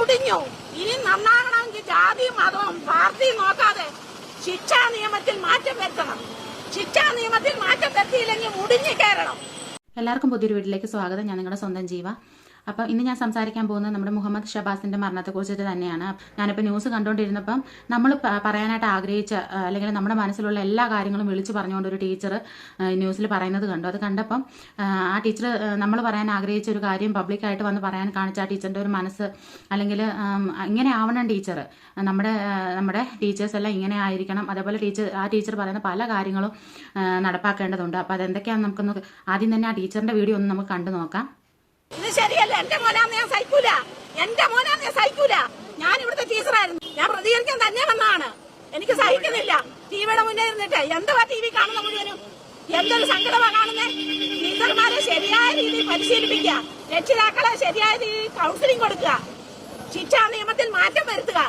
മുടിഞ്ഞു. ഇനി നന്നാകണമെങ്കിൽ ജാതി മതവും പാർട്ടിയും നോക്കാതെ ശിക്ഷാ നിയമത്തിൽ മാറ്റം വരുത്തണം. ശിക്ഷാ നിയമത്തിൽ മാറ്റം വരുത്തിയില്ലെങ്കിൽ മുടിഞ്ഞു കയറണം. എല്ലാവർക്കും പുതിയൊരു വീട്ടിലേക്ക് സ്വാഗതം. ഞാൻ നിങ്ങളുടെ സ്വന്തം ജീവ. അപ്പം ഇന്ന് ഞാൻ സംസാരിക്കാൻ പോകുന്നത് നമ്മുടെ മുഹമ്മദ് ഷബാസിന്റെ മരണത്തെക്കുറിച്ചിട്ട് തന്നെയാണ്. ഞാനിപ്പോൾ ന്യൂസ് കണ്ടുകൊണ്ടിരുന്നപ്പം നമ്മൾ പറയാനായിട്ട് ആഗ്രഹിച്ച അല്ലെങ്കിൽ നമ്മുടെ മനസ്സിലുള്ള എല്ലാ കാര്യങ്ങളും വിളിച്ചു പറഞ്ഞുകൊണ്ട് ഒരു ടീച്ചർ ന്യൂസിൽ പറയുന്നത് കണ്ടു. അത് കണ്ടപ്പം ആ ടീച്ചർ നമ്മൾ പറയാൻ ആഗ്രഹിച്ച ഒരു കാര്യം പബ്ലിക്കായിട്ട് വന്ന് പറയാൻ കാണിച്ച ആ ടീച്ചറിന്റെ ഒരു മനസ്സ് അല്ലെങ്കിൽ ഇങ്ങനെ ആവണം ടീച്ചർ നമ്മുടെ നമ്മുടെ ടീച്ചേഴ്സ് എല്ലാം ഇങ്ങനെ ആയിരിക്കണം. അതേപോലെ ടീച്ചർ ആ ടീച്ചർ പറയുന്ന പല കാര്യങ്ങളും നടപ്പാക്കേണ്ടതുണ്ട്. അപ്പോൾ അതെന്തൊക്കെയാണെന്ന് നമുക്കൊന്ന് ആദ്യം തന്നെ ആ ടീച്ചറിന്റെ വീഡിയോ ഒന്ന് നമുക്ക് കണ്ടു നോക്കാം. ഇത് ശരിയല്ല. എന്റെ മോനാന്ന് ഞാൻ സഹിക്കൂല. എന്റെ മോനാന്ന് ഞാൻ സഹിക്കൂല. ഞാൻ ഇവിടുത്തെ ടീച്ചറായിരുന്നു. ഞാൻ പ്രതികരിക്കാൻ തന്നെ വന്നതാണ്. എനിക്ക് സഹിക്കുന്നില്ല. ടിവിയുടെ മുന്നേ ഇരുന്നിട്ട് എന്തുവാ ടി വി കാണുന്ന മുഴുവനും? എന്തൊരു സങ്കടമാ കാണുന്നേ? ടീച്ചർമാരെ ശരിയായ രീതിയിൽ പരിശീലിപ്പിക്കുക. രക്ഷിതാക്കളെ ശരിയായ രീതിയിൽ കൗൺസിലിംഗ് കൊടുക്കുക. ശിക്ഷാ നിയമത്തിൽ മാറ്റം വരുത്തുക.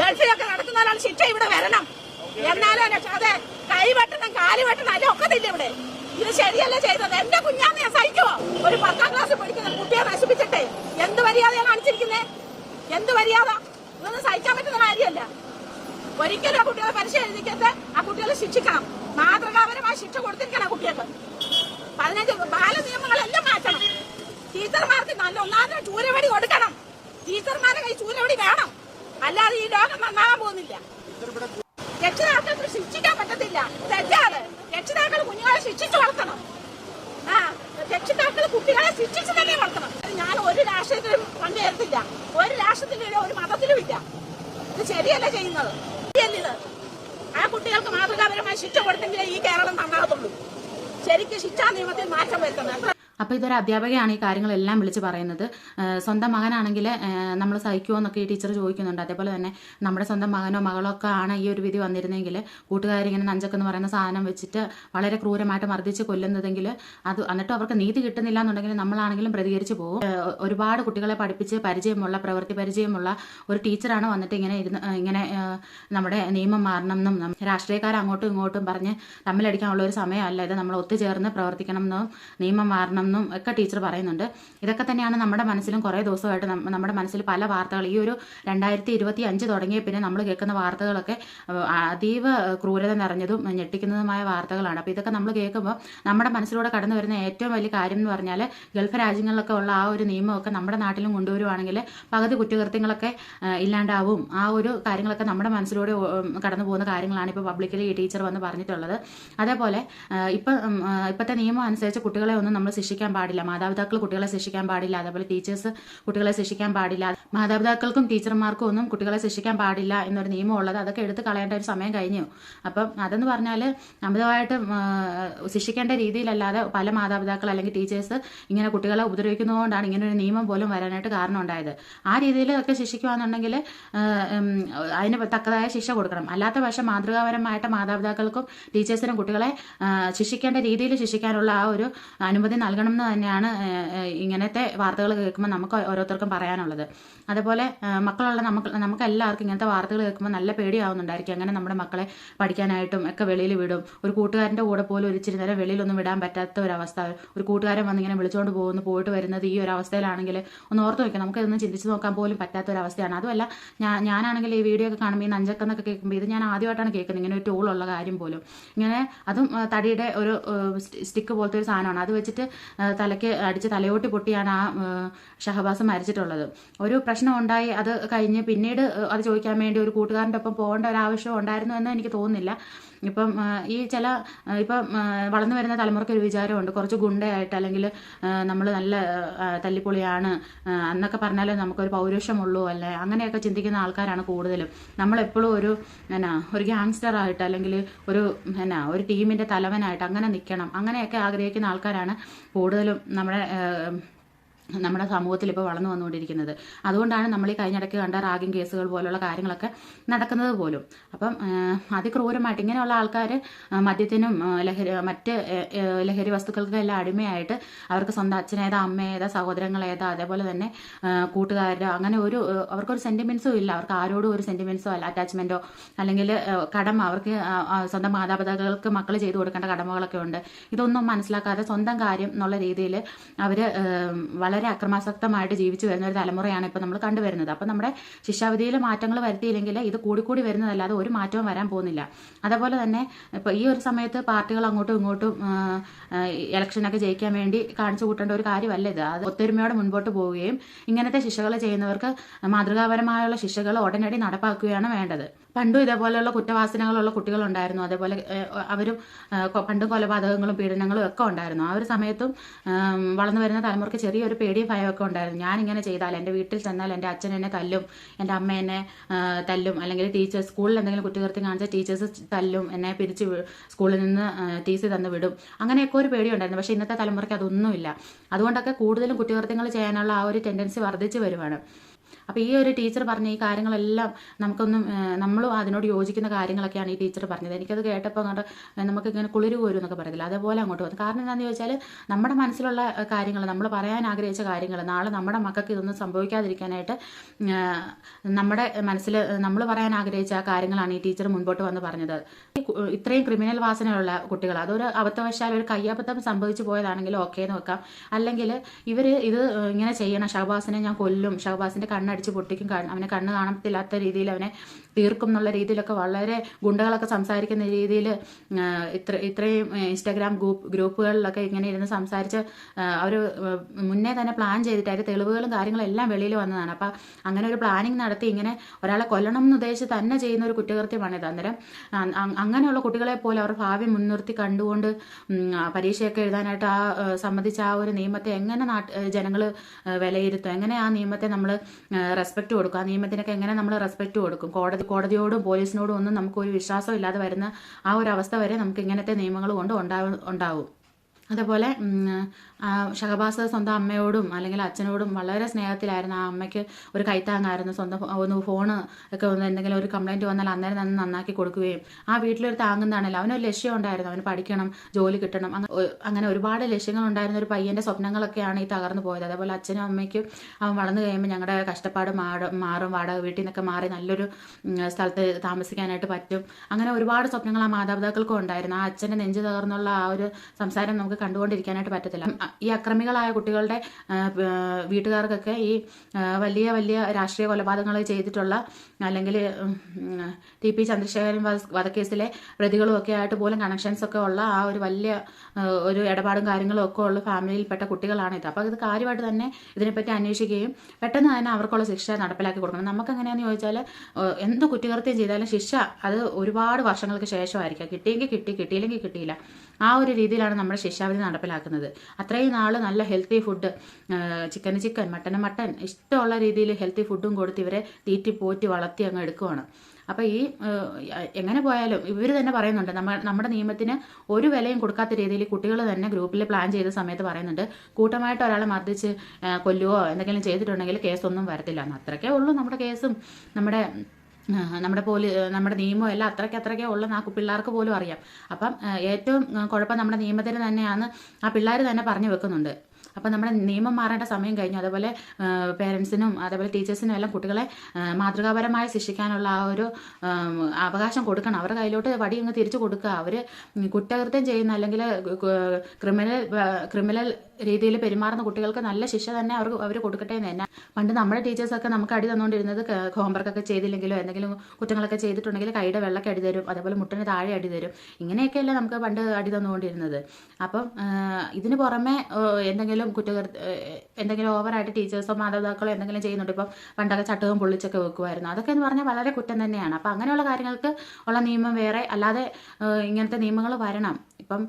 ഗൾഫിലൊക്കെ നടക്കുന്ന ഒരാൾ ശിക്ഷ ഇവിടെ വരണം. എന്നാലും അതെ കൈ വെട്ടണം കാൽ വെട്ടണം അതിന്റെ ഇവിടെ. ഇത് ശരിയല്ല ചെയ്തത്? എന്റെ ഞാൻ സഹിക്കുമോ ഒരു പത്താം ക്ലാസ് പഠിക്കുന്ന കുട്ടിയെ നശിപ്പിച്ചിട്ടെ. എന്ത് മര്യാദയാണ് കാണിച്ചിരിക്കുന്നേ? എന്ത് മര്യാദ? ഇതൊന്നും സഹിക്കാൻ പറ്റുന്ന കാര്യമല്ല. ഒരിക്കലും ആ കുട്ടികളെ പരിശീലിക്കരുത് ആ കുട്ടികളെ ശിക്ഷിക്കണം. മാതൃകാപരമായി ശിക്ഷ കൊടുത്തിരിക്കണം കുട്ടികൾക്ക്. പതിനഞ്ച് ബാല നിയമങ്ങളെല്ലാം മാറ്റണം. ടീച്ചർമാർക്ക് നല്ല ഒന്നാമത്തെ ചൂരവടി കൊടുക്കണം. ടീച്ചർമാരെ കൈ ചൂരവടി വേണം. അല്ലാതെ ഈ ലോകം നന്നാകാൻ പോകുന്നില്ല. രക്ഷിതാക്കൾക്ക് ശിക്ഷിക്കാൻ പറ്റത്തില്ല. തെറ്റാണ്. രക്ഷിതാക്കൾ കുഞ്ഞുങ്ങളെ ശിക്ഷിച്ചു വളർത്തണം. ആ രക്ഷിതാക്കൾ കുട്ടികളെ ശിക്ഷിച്ചു തന്നെ വളർത്തണം. ഞാൻ ഒരു രാഷ്ട്രീയത്തിലും പങ്കുചേർത്തില്ല ഒരു രാഷ്ട്രത്തിലും ഒരു മതത്തിലും ഇല്ല. ഇത് ശരിയല്ല ചെയ്യുന്നത്? ശരിയല്ലത് ആ കുട്ടികൾക്ക് മാതൃകാപരമായി ശിക്ഷ കൊടുത്തെങ്കിലേ ഈ കേരളം നന്നാകത്തുള്ളൂ. ശരിക്കും ശിക്ഷാ നിയമത്തിൽ മാറ്റം വരുത്തണം. അപ്പോൾ ഇതൊരു അധ്യാപകയാണ് ഈ കാര്യങ്ങളെല്ലാം വിളിച്ച് പറയുന്നത്. സ്വന്തം മകനാണെങ്കിൽ നമ്മൾ സഹിക്കുമോ എന്നൊക്കെ ഈ ടീച്ചർ ചോദിക്കുന്നുണ്ട്. അതേപോലെ തന്നെ നമ്മുടെ സ്വന്തം മകനോ മകളോ ഒക്കെ ആണ് ഈ ഒരു വിധി വന്നിരുന്നെങ്കിൽ കൂട്ടുകാരിങ്ങനെ നഞ്ചക്കെന്ന് പറയുന്ന സാധനം വെച്ചിട്ട് വളരെ ക്രൂരമായിട്ട് മർദ്ദിച്ച് കൊല്ലുന്നതെങ്കിൽ അത് എന്നിട്ടും അവർക്ക് നീതി കിട്ടുന്നില്ല എന്നുണ്ടെങ്കിൽ നമ്മളാണെങ്കിലും പ്രതികരിച്ച് പോകും. ഒരുപാട് കുട്ടികളെ പഠിപ്പിച്ച് പരിചയമുള്ള പ്രവൃത്തി പരിചയമുള്ള ഒരു ടീച്ചറാണ് വന്നിട്ട് ഇങ്ങനെ ഇരുന്ന് ഇങ്ങനെ നമ്മുടെ നിയമം മാറണം എന്നും രാഷ്ട്രീയക്കാർ അങ്ങോട്ടും ഇങ്ങോട്ടും പറഞ്ഞ് തമ്മിലടിക്കാനുള്ള ഒരു സമയമല്ല. ഇത് നമ്മൾ ഒത്തുചേർന്ന് പ്രവർത്തിക്കണം എന്നും നിയമം മാറണം എന്നും ഒക്കെ ടീച്ചർ പറയുന്നുണ്ട്. ഇതൊക്കെ തന്നെയാണ് നമ്മുടെ മനസ്സിലും കുറേ ദിവസമായിട്ട് നമ്മുടെ മനസ്സിൽ പല വാർത്തകൾ. ഈ ഒരു രണ്ടായിരത്തി ഇരുപത്തി അഞ്ച് തുടങ്ങിയ പിന്നെ നമ്മൾ കേൾക്കുന്ന വാർത്തകളൊക്കെ അതീവ ക്രൂരത നിറഞ്ഞതും ഞെട്ടിക്കുന്നതുമായ വാർത്തകളാണ്. അപ്പോൾ ഇതൊക്കെ നമ്മൾ കേൾക്കുമ്പോൾ നമ്മുടെ മനസ്സിലൂടെ കടന്നു വരുന്ന ഏറ്റവും വലിയ കാര്യം എന്ന് പറഞ്ഞാൽ ഗൾഫ് രാജ്യങ്ങളിലൊക്കെ ഉള്ള ആ ഒരു നിയമമൊക്കെ നമ്മുടെ നാട്ടിലും കൊണ്ടുവരുവാണെങ്കിൽ പകുതി കുറ്റകൃത്യങ്ങളൊക്കെ ഇല്ലാണ്ടാവും. ആ ഒരു കാര്യങ്ങളൊക്കെ നമ്മുടെ മനസ്സിലൂടെ കടന്നു പോകുന്ന കാര്യങ്ങളാണ് ഇപ്പോൾ പബ്ലിക്കലി ഈ ടീച്ചർ വന്ന് പറഞ്ഞിട്ടുള്ളത്. അതേപോലെ ഇപ്പം ഇപ്പോഴത്തെ നിയമം അനുസരിച്ച് കുട്ടികളെ ഒന്നും നമ്മൾ ശിക്ഷിക്കാൻ പാടില്ല. മാതാപിതാക്കൾ കുട്ടികളെ ശിക്ഷിക്കാൻ പാടില്ല. അതേപോലെ ടീച്ചേഴ്സ് കുട്ടികളെ ശിക്ഷിക്കാൻ പാടില്ല. മാതാപിതാക്കൾക്കും ടീച്ചർമാർക്കും ഒന്നും കുട്ടികളെ ശിക്ഷിക്കാൻ പാടില്ല എന്നൊരു നിയമം ഉള്ളത് അതൊക്കെ എടുത്ത് കളയേണ്ട ഒരു സമയം കഴിഞ്ഞു. അപ്പം അതെന്ന് പറഞ്ഞാൽ അമിതമായിട്ട് ശിക്ഷിക്കേണ്ട രീതിയിലല്ലാതെ പല മാതാപിതാക്കൾ അല്ലെങ്കിൽ ടീച്ചേഴ്സ് ഇങ്ങനെ കുട്ടികളെ ഉപദ്രവിക്കുന്നതുകൊണ്ടാണ് ഇങ്ങനെ ഒരു നിയമം പോലും വരാനായിട്ട് കാരണം ഉണ്ടായത്. ആ രീതിയിലൊക്കെ ശിക്ഷിക്കുകയാണെന്നുണ്ടെങ്കിൽ അതിന് തക്കതായ ശിക്ഷ കൊടുക്കണം. അല്ലാത്ത പക്ഷെ മാതൃകാപരമായിട്ട് മാതാപിതാക്കൾക്കും ടീച്ചേഴ്സിനും കുട്ടികളെ ശിക്ഷിക്കേണ്ട രീതിയിൽ ശിക്ഷിക്കാനുള്ള ആ ഒരു അനുമതി നൽകണം എന്ന് തന്നെയാണ് ഇങ്ങനത്തെ വാർത്തകൾ കേൾക്കുമ്പോൾ നമുക്ക് ഓരോരുത്തർക്കും പറയാനുള്ളത്. അതുപോലെ മക്കളുള്ള നമുക്ക് നമുക്ക് എല്ലാവർക്കും ഇങ്ങനത്തെ വാർത്തകൾ കേൾക്കുമ്പോൾ നല്ല പേടിയാവുന്നുണ്ടായിരിക്കും. അങ്ങനെ നമ്മുടെ മക്കളെ പഠിക്കാനായിട്ടും ഒക്കെ വെളിയിൽ വിടും. ഒരു കൂട്ടുകാരന്റെ കൂടെ പോലും ഒരു ഇച്ചിരി നേരം വെളിയിലൊന്നും വിടാൻ പറ്റാത്ത ഒരു അവസ്ഥ ഒരു കൂട്ടുകാരൻ വന്നിങ്ങനെ വിളിച്ചുകൊണ്ട് പോകുന്നു പോയിട്ട് വരുന്നത് ഈ ഒരു അവസ്ഥയിലാണെങ്കിൽ ഒന്ന് ഓർത്ത് നോക്കാം നമുക്ക് ഇതൊന്നും ചിന്തിച്ച് നോക്കാൻ പോലും പറ്റാത്ത ഒരു അവസ്ഥയാണ്. അതുമല്ല ഞാൻ ഞാനാണെങ്കിൽ ഈ വീഡിയോ ഒക്കെ കാണുമ്പോൾ ഈ നഞ്ചക്കെന്നൊക്കെ കേൾക്കുമ്പോൾ ഇത് ഞാൻ ആദ്യമായിട്ടാണ് കേൾക്കുന്നത്. ഇങ്ങനെ ഒരു ടൂളുള്ള കാര്യം പോലും. ഇങ്ങനെ അതും തടിയുടെ ഒരു സ്റ്റിക്ക് പോലത്തെ ഒരു സാധനമാണ്. അത് വെച്ചിട്ട് തലയ്ക്ക് അടിച്ച് തലയോട്ടി പൊട്ടിയാണ് ആ ഷഹബാസ് മരിച്ചിട്ടുള്ളത്. ഒരു പ്രശ്നം ഉണ്ടായി അത് കഴിഞ്ഞ് പിന്നീട് അത് ചോദിക്കാൻ വേണ്ടി ഒരു കൂട്ടുകാരന്റെ ഒപ്പം പോകേണ്ട ഒരു ആവശ്യം ഉണ്ടായിരുന്നു എന്ന് എനിക്ക് തോന്നുന്നില്ല. ഇപ്പം ഈ ചില ഇപ്പം വളർന്നു വരുന്ന തലമുറയ്ക്ക് ഒരു വിചാരമുണ്ട്. കുറച്ച് ഗുണ്ടയായിട്ട് അല്ലെങ്കിൽ നമ്മൾ നല്ല തല്ലിപ്പൊളിയാണ് എന്നൊക്കെ പറഞ്ഞാൽ നമുക്കൊരു പൗരുഷമുള്ളൂ അല്ലേ? അങ്ങനെയൊക്കെ ചിന്തിക്കുന്ന ആൾക്കാരാണ് കൂടുതലും. നമ്മളെപ്പോഴും ഒരു എന്നാ ഒരു ഗ്യാങ്സ്റ്റർ ആയിട്ട് അല്ലെങ്കിൽ ഒരു എന്നാ ഒരു ടീമിന്റെ തലവനായിട്ട് അങ്ങനെ നിൽക്കണം അങ്ങനെയൊക്കെ ആഗ്രഹിക്കുന്ന ആൾക്കാരാണ് കൂടുതലും നമ്മുടെ നമ്മുടെ സമൂഹത്തിൽ ഇപ്പോൾ വളർന്നു വന്നുകൊണ്ടിരിക്കുന്നത്. അതുകൊണ്ടാണ് നമ്മൾ ഈ കഴിഞ്ഞിടയ്ക്ക് കണ്ട റാഗിങ് കേസുകൾ പോലുള്ള കാര്യങ്ങളൊക്കെ നടക്കുന്നത് പോലും. അപ്പം അതിക്രൂരമായിട്ട് ഇങ്ങനെയുള്ള ആൾക്കാർ മദ്യത്തിനും ലഹരി മറ്റ് ലഹരി വസ്തുക്കൾക്കും എല്ലാം അടിമയായിട്ട് അവർക്ക് സ്വന്തം അച്ഛനേതാ അമ്മയേതാ സഹോദരങ്ങളേതാ അതേപോലെ തന്നെ കൂട്ടുകാരോ അങ്ങനെ ഒരു അവർക്കൊരു സെന്റിമെൻസും ഇല്ല. അവർക്ക് ആരോടും ഒരു സെന്റിമെൻസോ അല്ല. അറ്റാച്ച്മെന്റോ അല്ലെങ്കിൽ കടമ അവർക്ക് സ്വന്തം മാതാപിതാക്കൾക്ക് മക്കൾ ചെയ്തു കൊടുക്കേണ്ട കടമകളൊക്കെ ഉണ്ട്. ഇതൊന്നും മനസ്സിലാക്കാതെ സ്വന്തം കാര്യം എന്നുള്ള രീതിയിൽ അവർ വളരെ വളരെ അക്രമാസക്തമായിട്ട് ജീവിച്ചു വരുന്ന ഒരു തലമുറയാണ് ഇപ്പോൾ നമ്മൾ കണ്ടുവരുന്നത്. അപ്പോൾ നമ്മുടെ ശിക്ഷാവിധിയിൽ മാറ്റങ്ങൾ വരുത്തിയില്ലെങ്കിൽ ഇത് കൂടിക്കൂടി വരുന്നതല്ലാതെ ഒരു മാറ്റവും വരാൻ പോകുന്നില്ല. അതേപോലെ തന്നെ ഇപ്പോൾ ഈ ഒരു സമയത്ത് പാർട്ടികൾ അങ്ങോട്ടും ഇങ്ങോട്ടും ഇലക്ഷനൊക്കെ ജയിക്കാൻ വേണ്ടി കാണിച്ചു കൂട്ടേണ്ട ഒരു കാര്യമല്ല ഇത്. അത് ഒത്തൊരുമയോടെ മുൻപോട്ട് പോവുകയും ഇങ്ങനത്തെ ശിക്ഷകൾ ചെയ്യുന്നവർക്ക് മാതൃകാപരമായുള്ള ശിക്ഷകൾ ഉടനടി നടപ്പാക്കുകയാണ് വേണ്ടത്. പണ്ടും ഇതേപോലെയുള്ള കുറ്റവാസനകളുള്ള കുട്ടികളുണ്ടായിരുന്നു. അതേപോലെ അവരും പണ്ടും കൊലപാതകങ്ങളും പീഡനങ്ങളും ഒക്കെ ഉണ്ടായിരുന്നു. ആ ഒരു സമയത്തും വളർന്നു വരുന്ന തലമുറയ്ക്ക് ചെറിയൊരു പേടിയും ഭയമൊക്കെ ഉണ്ടായിരുന്നു. ഞാൻ ഇങ്ങനെ ചെയ്താൽ എന്റെ വീട്ടിൽ ചെന്നാൽ എന്റെ അച്ഛൻ എന്നെ തല്ലും എന്റെ അമ്മ എന്നെ തല്ലും അല്ലെങ്കിൽ ടീച്ചേഴ്സ് സ്കൂളിൽ എന്തെങ്കിലും കുറ്റകൃത്യം കാണിച്ചാൽ ടീച്ചേഴ്സ് തല്ലും എന്നെ പിരിച്ച് സ്കൂളിൽ നിന്ന് ടി സി തന്നു വിടും. അങ്ങനെയൊക്കെ ഒരു പേടിയുണ്ടായിരുന്നു പക്ഷേ ഇന്നത്തെ തലമുറയ്ക്ക് അതൊന്നുമില്ല. അതുകൊണ്ടൊക്കെ കൂടുതലും കുറ്റകൃത്യങ്ങൾ ചെയ്യാനുള്ള ആ ഒരു ടെൻഡൻസി വർദ്ധിച്ചു വരുവാണ്. അപ്പോൾ ഈ ഒരു ടീച്ചർ പറഞ്ഞ ഈ കാര്യങ്ങളെല്ലാം നമുക്കൊന്നും നമ്മളും അതിനോട് യോജിക്കുന്ന കാര്യങ്ങളൊക്കെയാണ് ഈ ടീച്ചർ പറഞ്ഞത്. എനിക്കത് കേട്ടപ്പോൾ അങ്ങോട്ട് നമുക്ക് ഇങ്ങനെ കുളിരു പോരും എന്നൊക്കെ പറയത്തില്ല? അതേപോലെ അങ്ങോട്ട് വന്നു. കാരണം എന്താണെന്ന് ചോദിച്ചാൽ നമ്മുടെ മനസ്സിലുള്ള കാര്യങ്ങൾ നമ്മൾ പറയാൻ ആഗ്രഹിച്ച കാര്യങ്ങൾ നാളെ നമ്മുടെ മക്കൾക്ക് ഇതൊന്നും സംഭവിക്കാതിരിക്കാനായിട്ട് നമ്മുടെ മനസ്സിൽ നമ്മൾ പറയാൻ ആഗ്രഹിച്ച കാര്യങ്ങളാണ് ഈ ടീച്ചർ മുൻപോട്ട് വന്ന് പറഞ്ഞത്. ഇത്രയും ക്രിമിനൽ വാസനയുള്ള കുട്ടികൾ അതൊരു അബദ്ധവശാൽ ഒരു കയ്യബദ്ധം സംഭവിച്ചു പോയതാണെങ്കിൽ ഓക്കെ എന്ന് വെക്കാം. അല്ലെങ്കിൽ ഇവർ ഇത് ഇങ്ങനെ ചെയ്യണം. ഷഹബാസിനെ ഞാൻ കൊല്ലും. ഷഹബാസിന്റെ ഷഹബാസിന്റെ കണ്ണടിച്ച് പൊട്ടിക്കും. അവനെ കണ്ണ് കാണത്തില്ലാത്ത രീതിയിൽ അവനെ തീർക്കും എന്നുള്ള രീതിയിലൊക്കെ വളരെ ഗുണ്ടകളൊക്കെ സംസാരിക്കുന്ന രീതിയിൽ ഇത്ര ഇത്രയും ഇൻസ്റ്റാഗ്രാം ഗ്രൂപ്പ് ഗ്രൂപ്പുകളിലൊക്കെ ഇങ്ങനെ ഇരുന്ന് സംസാരിച്ച് അവർ മുന്നേ തന്നെ പ്ലാൻ ചെയ്തിട്ട് അതിന്റെ തെളിവുകളും കാര്യങ്ങളും എല്ലാം വെളിയിൽ വന്നതാണ്. അപ്പം അങ്ങനെ ഒരു പ്ലാനിങ് നടത്തി ഇങ്ങനെ ഒരാളെ കൊല്ലണം എന്ന് ഉദ്ദേശിച്ച് തന്നെ ചെയ്യുന്ന ഒരു കുറ്റകൃത്യമാണിത് അന്നേരം അ- അ- അങ്ങനെയുള്ള കുട്ടികളെ പോലെ അവർ ഭാവി മുൻനിർത്തി കണ്ടുകൊണ്ട് പരീക്ഷയൊക്കെ എഴുതാനായിട്ട് ആ സംബന്ധിച്ച ആ ഒരു നിയമത്തെ എങ്ങനെ നാട്ട് ജനങ്ങൾ വിലയിരുത്തും? എങ്ങനെ ആ നിയമത്തെ നമ്മൾ റെസ്പെക്ട് കൊടുക്കും ആ നിയമത്തിനൊക്കെ എങ്ങനെ നമ്മൾ റെസ്പെക്ട് കൊടുക്കും? കോടതി കോടതിയോടും പോലീസിനോടും ഒന്നും നമുക്ക് ഒരു വിശ്വാസം ഇല്ലാതെ വരുന്ന ആ ഒരു അവസ്ഥ വരെ നമുക്ക് ഇങ്ങനത്തെ നിയമങ്ങൾ കൊണ്ട് ഉണ്ടാവും അതേപോലെ ഷഹബാസ് സ്വന്തം അമ്മയോടും അല്ലെങ്കിൽ അച്ഛനോടും വളരെ സ്നേഹത്തിലായിരുന്നു ആ അമ്മയ്ക്ക് ഒരു കൈത്താങ്ങായിരുന്നു. സ്വന്തം ഒന്ന് ഫോണ് ഒക്കെ ഒന്ന് എന്തെങ്കിലും ഒരു കംപ്ലൈന്റ് വന്നാൽ അന്നേരം തന്നെ നന്നാക്കി കൊടുക്കുകയും. ആ വീട്ടിലൊരു താങ്ങുന്നതാണല്ലോ അവനൊരു ലക്ഷ്യം ഉണ്ടായിരുന്നു. അവന് പഠിക്കണം ജോലി കിട്ടണം. അങ്ങ- അങ്ങനെ ഒരുപാട് ലക്ഷ്യങ്ങൾ ഉണ്ടായിരുന്ന ഒരു പയ്യന്റെ സ്വപ്നങ്ങളൊക്കെയാണ് ഈ തകർന്നു പോയത്. അതേപോലെ അച്ഛനും അമ്മയ്ക്കും അവൻ വളർന്നു കഴിയുമ്പോൾ ഞങ്ങളുടെ കഷ്ടപ്പാട് മാറും വാടക വീട്ടിൽ നിന്നൊക്കെ മാറി നല്ലൊരു സ്ഥലത്ത് താമസിക്കാനായിട്ട് പറ്റും. അങ്ങനെ ഒരുപാട് സ്വപ്നങ്ങൾ ആ മാതാപിതാക്കൾക്കും ഉണ്ടായിരുന്നു. ആ അച്ഛന്റെ നെഞ്ചു തകർന്നുള്ള ആ ഒരു സംസാരം നമുക്ക് കണ്ടുകൊണ്ടിരിക്കാനായിട്ട് പറ്റത്തില്ല. ഈ അക്രമികളായ കുട്ടികളുടെ വീട്ടുകാർക്കൊക്കെ ഈ വലിയ വലിയ രാഷ്ട്രീയ കൊലപാതകങ്ങൾ ചെയ്തിട്ടുള്ള അല്ലെങ്കിൽ ടി പി ചന്ദ്രശേഖരൻ വധക്കേസിലെ പ്രതികളും ഒക്കെ ആയിട്ട് പോലും കണക്ഷൻസ് ഒക്കെ ഉള്ള ആ ഒരു വലിയ ഒരു ഇടപാടും കാര്യങ്ങളും ഒക്കെ ഉള്ള ഫാമിലിയിൽപ്പെട്ട കുട്ടികളാണ് ഇത്. അപ്പോൾ ഇത് കാര്യമായിട്ട് തന്നെ ഇതിനെപ്പറ്റി അന്വേഷിക്കുകയും പെട്ടെന്ന് തന്നെ അവർക്കുള്ള ശിക്ഷ നടപ്പിലാക്കി കൊടുക്കണം. നമുക്ക് എങ്ങനെയാണെന്ന് ചോദിച്ചാൽ എന്ത് കുറ്റകൃത്യം ചെയ്താലും ശിക്ഷ അത് ഒരുപാട് വർഷങ്ങൾക്ക് ശേഷമായിരിക്കാം. കിട്ടിയെങ്കിൽ കിട്ടി കിട്ടിയില്ലെങ്കിൽ കിട്ടിയില്ല. ആ ഒരു രീതിയിലാണ് നമ്മുടെ ശിക്ഷാവിധി നടപ്പിലാക്കുന്നത്. അത്രയും നാൾ നല്ല ഹെൽത്തി ഫുഡ് ചിക്കൻ ചിക്കൻ മട്ടന് മട്ടൻ ഇഷ്ടമുള്ള രീതിയിൽ ഹെൽത്തി ഫുഡും കൊടുത്ത് ഇവരെ തീറ്റി പോറ്റി വളർത്തി അങ്ങ് എടുക്കുവാണ്. അപ്പോൾ ഈ എങ്ങനെ പോയാലും ഇവർ തന്നെ പറയുന്നുണ്ട് നമ്മ നമ്മുടെ നിയമത്തിന് ഒരു വിലയും കൊടുക്കാത്ത രീതിയിൽ കുട്ടികൾ തന്നെ ഗ്രൂപ്പിൽ പ്ലാൻ ചെയ്ത സമയത്ത് പറയുന്നുണ്ട് കൂട്ടമായിട്ട് ഒരാളെ മർദ്ദിച്ച് കൊല്ലുവോ എന്തെങ്കിലും ചെയ്തിട്ടുണ്ടെങ്കിൽ കേസൊന്നും വരത്തില്ല. എന്ന് അത്രയ്ക്കേ ഉള്ളൂ നമ്മുടെ കേസും നമ്മുടെ നമ്മുടെ പോലീ നമ്മുടെ നിയമം എല്ലാം അത്രയ്ക്ക് അത്രയ്ക്കേ ഉള്ളെന്ന് ആ പിള്ളേർക്ക് പോലും അറിയാം. അപ്പം ഏറ്റവും കുഴപ്പം നമ്മുടെ നിയമത്തിന് തന്നെയാണ് ആ പിള്ളേർ തന്നെ പറഞ്ഞു വെക്കുന്നുണ്ട്. അപ്പം നമ്മുടെ നിയമം മാറേണ്ട സമയം കഴിഞ്ഞു. അതുപോലെ പേരൻസിനും അതേപോലെ ടീച്ചേഴ്സിനും എല്ലാം കുട്ടികളെ മാതൃകാപരമായി ശിക്ഷിക്കാനുള്ള ആ ഒരു അവകാശം കൊടുക്കണം. അവരുടെ കയ്യിലോട്ട് വടി അങ്ങ് തിരിച്ചു കൊടുക്കുക. അവർ കുറ്റകൃത്യം ചെയ്യുന്ന അല്ലെങ്കിൽ ക്രിമിനൽ ക്രിമിനൽ രീതിയിൽ പെരുമാറുന്ന കുട്ടികൾക്ക് നല്ല ശിക്ഷ തന്നെ അവർക്ക് അവർ കൊടുക്കട്ടെ എന്ന് തന്നെ. പണ്ട് നമ്മുടെ ടീച്ചേഴ്സൊക്കെ നമുക്ക് അടി തന്നുകൊണ്ടിരുന്നത് ഹോംവർക്ക് ഒക്കെ ചെയ്തില്ലെങ്കിലോ എന്തെങ്കിലും കുറ്റങ്ങളൊക്കെ ചെയ്തിട്ടുണ്ടെങ്കിൽ കൈയുടെ വെള്ളക്കെ അടി തരും അതേപോലെ മുട്ടിന് താഴെ അടി തരും. ഇങ്ങനെയൊക്കെയല്ലേ നമുക്ക് പണ്ട് അടി തന്നുകൊണ്ടിരുന്നത് അപ്പം ഇതിന് പുറമെ എന്തെങ്കിലും കുറ്റകൃ എന്തെങ്കിലും ഓവറായിട്ട് ടീച്ചേഴ്സോ മാതാപിതാക്കളോ എന്തെങ്കിലും ചെയ്യുന്നുണ്ട്. ഇപ്പം പണ്ടൊക്കെ ചട്ടവും പൊള്ളിച്ചൊക്കെ വെക്കുമായിരുന്നു. അതൊക്കെ എന്ന് പറഞ്ഞാൽ വളരെ കുറ്റം തന്നെയാണ്. അപ്പം അങ്ങനെയുള്ള കാര്യങ്ങൾക്ക് ഉള്ള നിയമം വേറെ. അല്ലാതെ ഇങ്ങനത്തെ നിയമങ്ങൾ വരണം. ഇപ്പം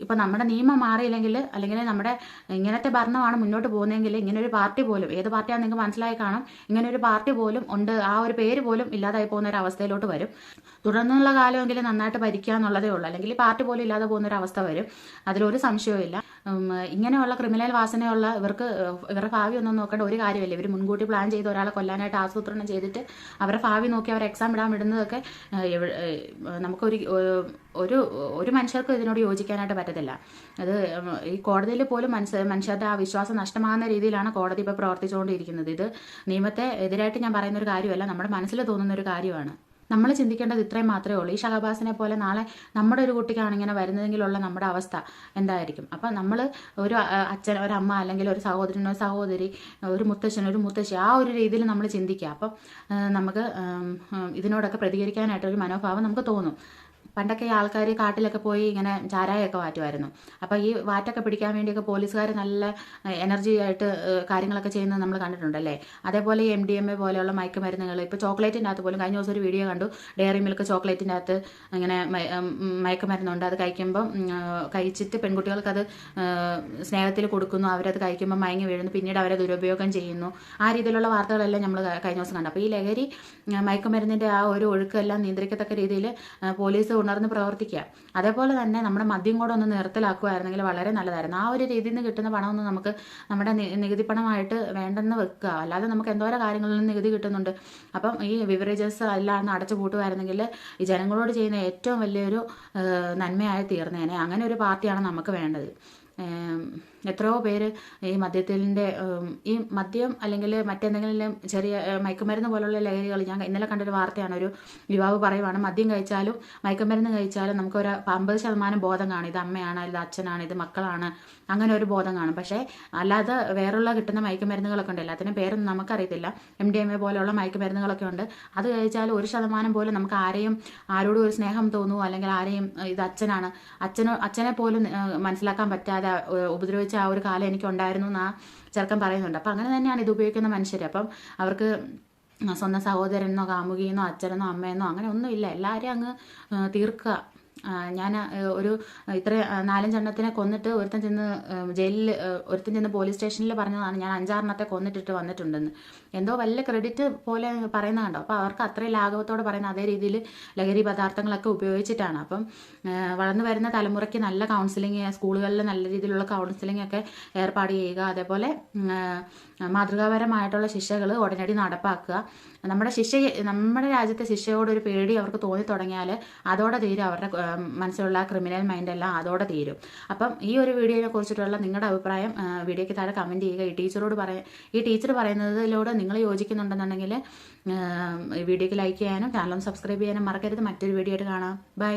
ഇപ്പം നമ്മുടെ നിയമം മാറിയില്ലെങ്കിൽ അല്ലെങ്കിൽ നമ്മുടെ ഇങ്ങനത്തെ ഭരണമാണ് മുന്നോട്ട് പോകുന്നതെങ്കിൽ ഇങ്ങനെ ഒരു പാർട്ടി പോലും ഏത് പാർട്ടിയാണെന്ന് നിങ്ങൾക്ക് മനസ്സിലായി കാണും ഇങ്ങനെ ഒരു പാർട്ടി പോലും ഉണ്ട് ആ ഒരു പേര് പോലും ഇല്ലാതായി പോകുന്ന ഒരു അവസ്ഥയിലോട്ട് വരും. തുടർന്നുള്ള കാലമെങ്കിലും നന്നായിട്ട് ഭരിക്കുക എന്നുള്ളതേ ഉള്ളൂ. അല്ലെങ്കിൽ പാർട്ടി പോലും ഇല്ലാതെ പോകുന്ന ഒരു അവസ്ഥ വരും. അതിലൊരു സംശയവും ഇല്ല. ഉം, ഇങ്ങനെയുള്ള ക്രിമിനൽ വാസനയുള്ള ഇവർക്ക് ഇവരുടെ ഭാവി ഒന്നും നോക്കേണ്ട ഒരു കാര്യമില്ല. ഇവർ മുൻകൂട്ടി പ്ലാൻ ചെയ്ത് ഒരാളെ കൊല്ലാനായിട്ട് ആസൂത്രണം ചെയ്തിട്ട് അവരുടെ ഭാവി നോക്കി അവർ എക്സാം ഇടാൻ വിടുന്നതൊക്കെ നമുക്കൊരു ഒരു ഒരു മനുഷ്യർക്കും ഇതിനോട് യോജിക്കാനായിട്ട് പറ്റത്തില്ല. അത് ഈ കോടതിയിൽ പോലും മനുഷ്യ മനുഷ്യരുടെ ആ വിശ്വാസം നഷ്ടമാകുന്ന രീതിയിലാണ് കോടതി ഇപ്പോൾ പ്രവർത്തിച്ചുകൊണ്ടിരിക്കുന്നത്. ഇത് നിയമത്തെ എതിരായിട്ട് ഞാൻ പറയുന്ന ഒരു കാര്യമല്ല നമ്മുടെ മനസ്സിൽ തോന്നുന്ന ഒരു കാര്യമാണ്. നമ്മൾ ചിന്തിക്കേണ്ടത് ഇത്രയും മാത്രമേ ഉള്ളൂ. ഈ ഷഹബാസിനെ പോലെ നാളെ നമ്മുടെ ഒരു കുട്ടിക്കാണ് ഇങ്ങനെ വരുന്നതെങ്കിലുള്ള നമ്മുടെ അവസ്ഥ എന്തായിരിക്കും? അപ്പം നമ്മൾ ഒരു അച്ഛൻ അച്ഛൻ ഒരമ്മ അല്ലെങ്കിൽ ഒരു സഹോദരനോ സഹോദരി ഒരു മുത്തശ്ശൻ ഒരു മുത്തശ്ശി ആ ഒരു രീതിയിൽ നമ്മൾ ചിന്തിക്കുക. അപ്പം നമുക്ക് ഇതിനോടൊക്കെ പ്രതികരിക്കാനായിട്ടൊരു മനോഭാവം നമുക്ക് തോന്നും. പണ്ടൊക്കെ ആൾക്കാർ കാട്ടിലൊക്കെ പോയി ഇങ്ങനെ ചാരായമൊക്കെ വാറ്റുമായിരുന്നു അപ്പോൾ ഈ വാറ്റൊക്കെ പിടിക്കാൻ വേണ്ടിയൊക്കെ പോലീസുകാർ നല്ല എനർജി ആയിട്ട് കാര്യങ്ങളൊക്കെ ചെയ്യുന്നത് നമ്മൾ കണ്ടിട്ടുണ്ടല്ലേ? അതേപോലെ എം ഡി എം എ പോലെയുള്ള മയക്കുമരുന്നുകൾ ഇപ്പോൾ ചോക്ലേറ്റിന്റെ അകത്ത് പോലും കഴിഞ്ഞ ദിവസം ഒരു വീഡിയോ കണ്ടു. ഡയറി മിൽക്ക് ചോക്ലേറ്റിന്റെ അകത്ത് ഇങ്ങനെ മയക്കുമരുന്നുണ്ട്. അത് കഴിക്കുമ്പം കഴിച്ചിട്ട് പെൺകുട്ടികൾക്ക് അത് സ്നേഹത്തിൽ കൊടുക്കുന്നു. അവരത് കഴിക്കുമ്പോൾ മയങ്ങി വീഴുന്നു. പിന്നീട് അവരെ ദുരുപയോഗം ചെയ്യുന്നു. ആ രീതിയിലുള്ള വാർത്തകളെല്ലാം നമ്മൾ കഴിഞ്ഞ ദിവസം കണ്ടു. അപ്പോൾ ഈ ലഹരി മയക്കുമരുന്നിന്റെ ആ ഒരു ഒഴുക്കെല്ലാം നിയന്ത്രിക്കത്തക്ക രീതിയിൽ പോലീസ് ഉണർന്ന് പ്രവർത്തിക്കുക. അതേപോലെ തന്നെ നമ്മുടെ മദ്യം കൂടെ ഒന്ന് നിർത്തലാക്കുമായിരുന്നെങ്കിൽ വളരെ നല്ലതായിരുന്നു. ആ ഒരു രീതിയിൽ നിന്ന് കിട്ടുന്ന പണമൊന്നും നമുക്ക് നമ്മുടെ നികുതി പണമായിട്ട് വേണ്ടെന്ന് വെക്കുക. അല്ലാതെ നമുക്ക് എന്തോരോ കാര്യങ്ങളിൽ നിന്ന് നികുതി കിട്ടുന്നുണ്ട്. അപ്പം ഈ ബിവറേജസ് എല്ലാം ഒന്ന് അടച്ചു പൂട്ടുമായിരുന്നെങ്കിൽ ഈ ജനങ്ങളോട് ചെയ്യുന്ന ഏറ്റവും വലിയൊരു നന്മയായി തീർന്നേനെ. അങ്ങനെ ഒരു പാർട്ടിയാണ് നമുക്ക് വേണ്ടത്. എത്രയോ പേര് ഈ മദ്യത്തിന്റെ ഈ മദ്യം അല്ലെങ്കിൽ മറ്റെന്തെങ്കിലും ചെറിയ മയക്കുമരുന്ന് പോലുള്ള ലഹരികൾ ഞാൻ ഇന്നലെ കണ്ടൊരു വാർത്തയാണ്. ഒരു യുവാവ് പറയുവാണ് മദ്യം കഴിച്ചാലും മയക്കുമരുന്ന് കഴിച്ചാലും നമുക്ക് ഒരു അമ്പത് ശതമാനം ബോധം കാണും. ഇത് അമ്മയാണ് ഇത് അച്ഛനാണ് ഇത് മക്കളാണ്. അങ്ങനെ ഒരു ബോധം കാണും. പക്ഷേ അല്ലാതെ വേറുള്ള കിട്ടുന്ന മയക്കുമരുന്നുകളൊക്കെ ഉണ്ട്. എല്ലാത്തിനും പേരൊന്നും നമുക്കറിയത്തില്ല. എം ഡി എം എ പോലെയുള്ള മയക്കുമരുന്നുകളൊക്കെ ഉണ്ട്. അത് കഴിച്ചാൽ ഒരു ശതമാനം പോലും നമുക്ക് ആരെയും ആരോടും ഒരു സ്നേഹം തോന്നുമോ അല്ലെങ്കിൽ ആരെയും ഇത് അച്ഛനാണ്. അച്ഛനോ അച്ഛനെ പോലും മനസ്സിലാക്കാൻ പറ്റാതെ ഉപദ്രവിച്ച ആ ഒരു കാലം എനിക്കുണ്ടായിരുന്നു എന്നാ ആ ചെറുക്കൻ പറയുന്നുണ്ട്. അപ്പം അങ്ങനെ തന്നെയാണ് ഇത് ഉപയോഗിക്കുന്ന മനുഷ്യർ. അപ്പം അവർക്ക് സ്വന്തം സഹോദരനോ കാമുകിയെന്നോ അച്ഛനെന്നോ അമ്മയെന്നോ അങ്ങനെ ഒന്നുമില്ല. എല്ലാവരെയും അങ്ങ് തീർക്കുക. ഞാൻ ഒരു ഇത്ര നാലഞ്ച് നാലഞ്ചെണ്ണത്തിനെ കൊന്നിട്ട് ഒരുത്തൻ ചെന്ന് ജയിലിൽ ഒരുത്തൻ ചെന്ന് പോലീസ് സ്റ്റേഷനിൽ പറഞ്ഞതാണ് ഞാൻ അഞ്ചാറെണ്ണത്തെ കൊന്നിട്ടിട്ട് വന്നിട്ടുണ്ടെന്ന്. എന്തോ വലിയ ക്രെഡിറ്റ് പോലെ പറയുന്നത് കണ്ടോ? അപ്പോൾ അവർക്ക് അത്രയും ലാഘവത്തോടെ പറയുന്ന അതേ രീതിയിൽ ലഹരി പദാർത്ഥങ്ങളൊക്കെ ഉപയോഗിച്ചിട്ടാണ്. അപ്പം വളർന്നു വരുന്ന തലമുറയ്ക്ക് നല്ല കൗൺസിലിംഗ് സ്കൂളുകളിൽ നല്ല രീതിയിലുള്ള കൗൺസിലിംഗ് ഒക്കെ ഏർപ്പാട് ചെയ്യുക അതേപോലെ മാതൃകാപരമായിട്ടുള്ള ശിക്ഷകൾ ഉടനടി നടപ്പാക്കുക. നമ്മുടെ ശിക്ഷ നമ്മുടെ രാജ്യത്തെ ശിക്ഷയോടൊരു പേടി അവർക്ക് തോന്നി തുടങ്ങിയാൽ അതോടെ തീരെ അവരുടെ മനസ്സിലുള്ള ക്രിമിനൽ മൈൻഡ് എല്ലാം അതോടെ തീരും. അപ്പം ഈ ഒരു വീഡിയോയെ കുറിച്ചിട്ടുള്ള നിങ്ങളുടെ അഭിപ്രായം വീഡിയോയ്ക്ക് താഴെ കമന്റ് ചെയ്യുക. ഈ ടീച്ചറോട് പറയാൻ ഈ ടീച്ചർ പറയുന്നതിലൂടെ നിങ്ങൾ യോജിക്കുന്നുണ്ടെന്നുണ്ടെങ്കിൽ വീഡിയോക്ക് ലൈക്ക് ചെയ്യാനും ചാനൽ സബ്സ്ക്രൈബ് ചെയ്യാനും മറക്കരുത്. മറ്റൊരു വീഡിയോ ആയിട്ട് കാണാം. ബൈ